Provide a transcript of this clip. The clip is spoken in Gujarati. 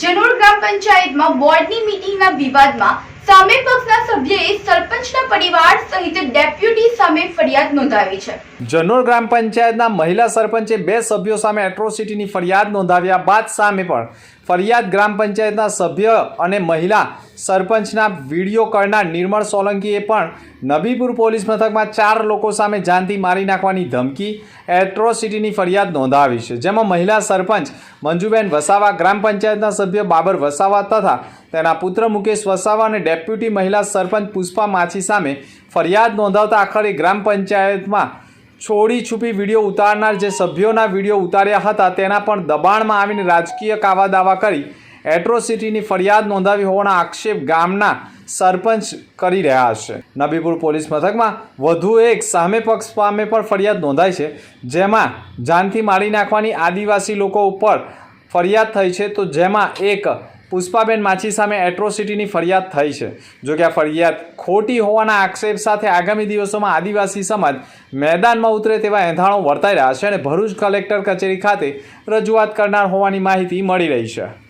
જનોર ગ્રામ પંચાયતમાં બોર્ડની મીટિંગના વિવાદમાં સામે પક્ષના સભ્યએ સરપંચના પરિવાર સહિત ડેપ્યુટી સામે ફરિયાદ નોંધાવી છે. જનોર ગ્રામ પંચાયતના મહિલા સરપંચે બે સભ્યો સામે એટ્રોસિટીની ફરિયાદ નોંધાવ્યા બાદ સામે પણ ફરિયાદ ગ્રામ પંચાયતના સભ્ય અને મહિલા સરપંચના વીડિયો કરનાર નિર્મળ સોલંકીએ પણ નબીપુર પોલીસ મથકમાં ચાર લોકો સામે જાનથી મારી નાખવાની ધમકી, એટ્રોસિટીની ફરિયાદ નોંધાવી છે. જેમાં મહિલા સરપંચ મંજુબેન વસાવા, ગ્રામ પંચાયતના સભ્ય બાબર વસાવા તથા તેના પુત્ર મુકેશ વસાવા અને ડેપ્યુટી મહિલા સરપંચ પુષ્પા માછી સામે ફરિયાદ નોંધાવતા આખરે ગ્રામ પંચાયતમાં છોડી છુપી વીડિયો ઉતારનાર જે સભ્યોના વીડિયો ઉતાર્યા હતા, તેના પણ દબાણમાં આવીને રાજકીય કાવા દાવા કરી એટ્રોસિટીની ફરિયાદ નોંધાવી હોવાના આક્ષેપ ગામના સરપંચ કરી રહ્યા છે. નબીપુર પોલીસ મથકમાં વધુ એક સામે પક્ષ સામે પણ ફરિયાદ નોંધાઈ છે. જેમાં જાનથી મારી નાખવાની આદિવાસી લોકો ઉપર ફરિયાદ થઈ છે તો જેમાં એક પુષ્પાબેન માછી સામે એટ્રોસિટીની ફરિયાદ થઈ છે. જો કે આ ફરિયાદ ખોટી હોવાના આક્ષેપ સાથે આગામી દિવસોમાં આદિવાસી સમાજ મેદાનમાં ઉતરે તેવા એંધાણો વર્તાઈ રહ્યા છે અને ભરૂચ કલેક્ટર કચેરી ખાતે રજૂઆત કરનાર હોવાની માહિતી મળી રહી છે.